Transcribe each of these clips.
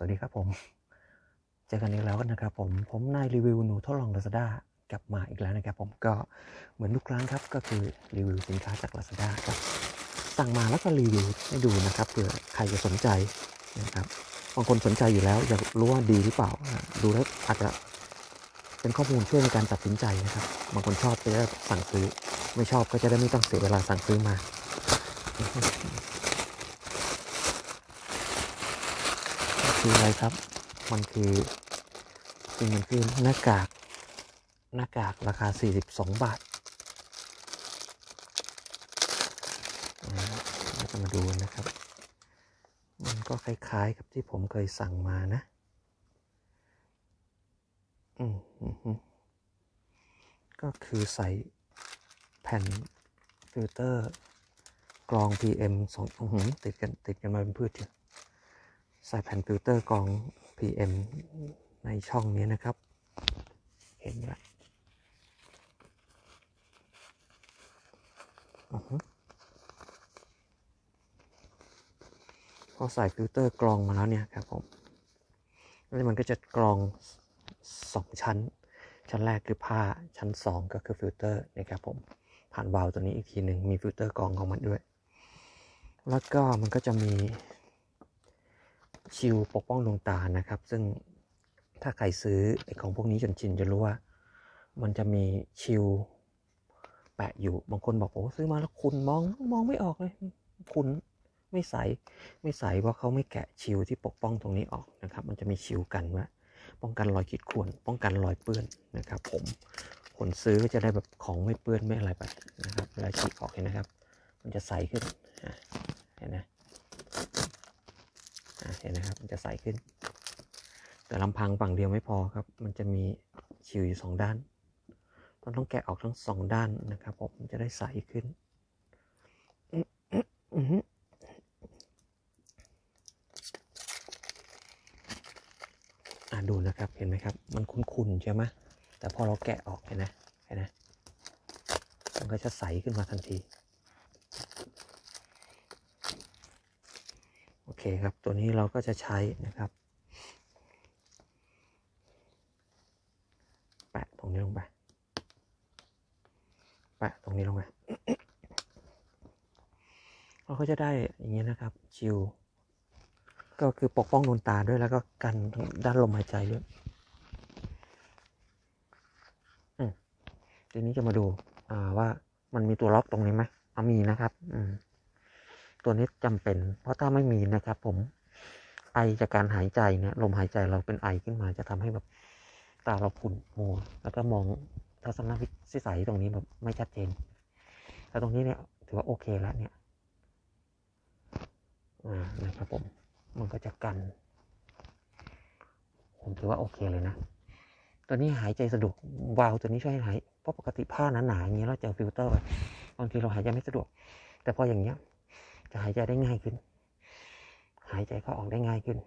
สวัสดีครับผม เจอกันอีกแล้วนะครับผม ผมนายรีวิวหนูทดลอง Lazada กลับมาอีกแล้วนะครับผมก็เหมือนทุกครั้งครับก็คือรีวิวสินค้าจาก Lazada ครับสั่งมาแล้วก็รีวิวให้ดูนะครับเผื่อใครจะสนใจนะครับบางคนสนใจอยู่แล้วอยากรู้ว่าดีหรือเปล่า ดูแล้วอาจจะเป็นข้อมูลช่วยในการตัดสินใจนะครับบางคนชอบก็จะได้สั่งซื้อ ไม่ชอบก็จะได้ไม่ต้องเสียเวลาสั่งซื้อมา คืออะไรครับ มันคือจริงมันคือหน้ากากหน้ากากราคา 42 บาทอ่าเราจะมาดูนะครับ มันก็คล้ายๆกับที่ผมเคยสั่งมานะ อืมอืมอืมก็คือใส่แผ่นฟิลเตอร์กรอง PM สองอื้อหือติดกันติดกันมาเป็นพืชเดียว ใส่แผ่นฟิลเตอร์กรอง PM ในช่องนี้นะครับ เห็นไหมอือฮึพอใส่ฟิลเตอร์กรองมาแล้วเนี่ยครับผมแล้วมันก็จะกรองสองชั้น ชั้นแรกคือผ้า ชั้นสองก็คือฟิลเตอร์นะครับผม ผ่านวาล์วตัวนี้อีกทีหนึ่งมีฟิลเตอร์กรองของมันด้วย แล้วก็มันก็จะมี ชิลปกป้องดวงตานะครับ ซึ่งถ้าใครซื้อไอของพวกนี้จนชินจะรู้ว่า มันจะมีชิลแปะอยู่บางคนบอกโอ้ซื้อมาแล้วคุณมองมองไม่ออกเลย คุณไม่ใสไม่ใสเพราะเขาไม่แกะชิลที่ปกป้องตรงนี้ออกนะครับ มันจะมีชิลกันไว้ป้องกันรอยขีดข่วนป้องกันรอยเปื้อนนะครับผมคนซื้อก็จะได้แบบของไม่เปื้อนไม่อะไรไปนะครับเวลาฉีกออกเห็นนะครับ มันจะใสขึ้นเห็นนะอะ เห็นนะครับ มันจะใสขึ้น แต่ลำพังฝั่งเดียวไม่พอครับ มันจะมีชิวอยู่สองด้านต้องต้องแกะออกทั้งสองด้านนะครับผมมันจะได้ใสขึ้นอื้ออื้ออื้อหืออะดูนะครับเห็นไหมครับ มันคุ้นๆใช่ไหมแต่พอเราแกะออกเห็นไหมเห็นไหมมันก็จะใสขึ้นมาทันที โอเคครับ ตัวนี้เราก็จะใช้นะครับ แปะตรงนี้ลงไป แปะตรงนี้ลงไป เราก็จะได้อย่างนี้นะครับ ชิลก็คือปกป้องดวงตาด้วยแล้วก็กันด้านลมหายใจด้วยอืมทีนี้จะมาดูว่ามันมีตัวล็อกตรงนี้ไหมอะมีนะครับ อืม ตัวนี้จำเป็น เพราะถ้าไม่มีนะครับ ผมไอจากการหายใจเนี่ยลมหายใจเราเป็นไอขึ้นมาจะทำให้แบบตาเราขุ่นมัวแล้วก็มองทัศนวิสัยตรงนี้แบบไม่ชัดเจนแต่ตรงนี้เนี่ยถือว่าโอเคแล้วเนี่ยอ่านะครับผมมันก็จะกัน ผมถือว่าโอเคเลยนะตัวนี้หายใจสะดวกวาล์วตัวนี้ช่วยหายเพราะปกติผ้าหนาๆอย่างเงี้ยเราเจอฟิลเตอร์ไปบางทีเราหายใจไม่สะดวก แต่พออย่างเงี้ย จะหายใจได้ง่ายขึ้น หายใจเข้าออกได้ง่ายขึ้น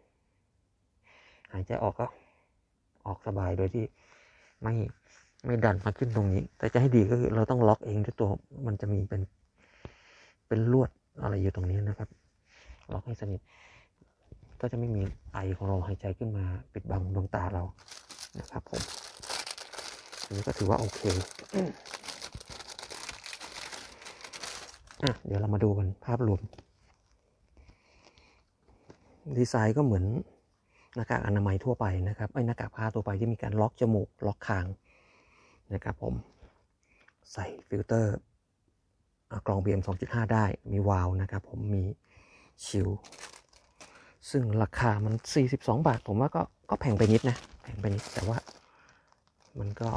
หายใจออกก็ออกสบายโดยที่ไม่ไม่ดันมาขึ้นตรงนี้ แต่จะให้ดีก็คือเราต้องล็อกเองด้วยตัวมันจะมีเป็นเป็นลวดอะไรอยู่ตรงนี้นะครับ ล็อกให้สนิท ก็จะไม่มีไอของเราหายใจขึ้นมาปิดบังดวงตาเรานะครับผมอันนี้ก็ถือว่าโอเค อะเดี๋ยวเรามาดูกันภาพรวม ดีไซน์ก็เหมือนหน้ากากอนามัยทั่วไปนะครับไอ้หน้ากากผ้าทั่วไปที่มีการล็อกจมูกล็อกคางนะครับผม ใส่ฟิลเตอร์อะกรอง PM 2.5 ได้มีวาล์วนะครับผมมีชิลซึ่งราคามัน 42 บาท ผมว่าก็ก็แพงไปนิดนะแพงไปนิดแต่ว่ามันก็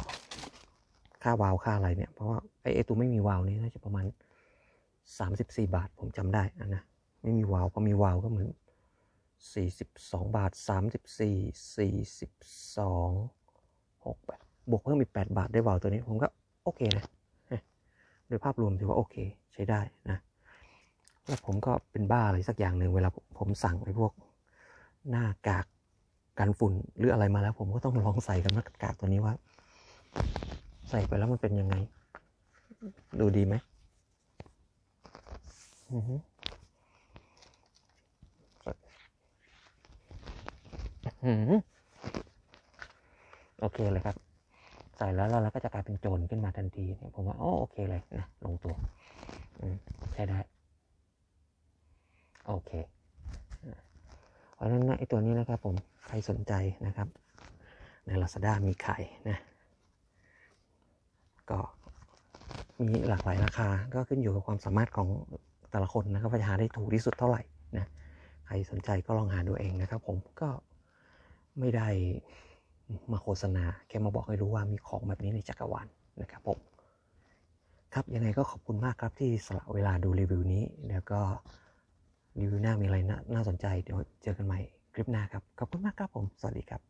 ค่าวาล์วค่าอะไรเนี่ย เพราะว่าไอ้ไอตัวไม่มีวาล์วนี้น่าจะประมาณ 34บสี่บาทผมจำได้อะนะไม่มีวาวพอมีวาวก็เหมือน42บสองบาท34 42 6บาทบสองหกบวกเพิ่มอีก8บาทได้วาวตัวนี้ ผมก็โอเคนะเฮ้ยโดยภาพรวมถือว่าโอเคใช้ได้นะแล้วผมก็เป็นบ้าอะไรสักอย่างหนึ่งเวลาผมผมสั่งไอ้พวกหน้ากากกันฝุ่นหรืออะไรมาแล้ว ผมก็ต้องลองใส่กับหน้ากากตัวนี้ว่า ใส่ไปแล้วมันเป็นยังไง ดูดีไหม อือฮึโอเคเลยครับ ใส่แล้วแล้วเราก็จะกลายเป็นโจรขึ้นมาทันทีเนี่ยผมว่าโอ้โอเคเลยนะลงตัวอืมใช้ได้ โอเคเพราะฉะนั้นนะไอตัวนี้นะครับ ผมใครสนใจนะครับ ใน Lazada มีขายนะ ก็มีหลากหลายราคาก็ขึ้นอยู่กับความสามารถของ แต่ละคนนะครับว่าจะหาได้ถูกที่สุดเท่าไหร่นะใครสนใจก็ลองหาดูเองนะครับ ผมก็ไม่ได้มาโฆษณาแค่มาบอกให้รู้ว่ามีของแบบนี้ในจักรวาลนะครับผมครับยังไงก็ขอบคุณมากครับที่สละเวลาดูรีวิวนี้ แล้วก็รีวิวหน้ามีอะไรน่าน่าสนใจเดี๋ยวเจอกันใหม่คลิปหน้าครับขอบคุณมากครับผม สวัสดีครับ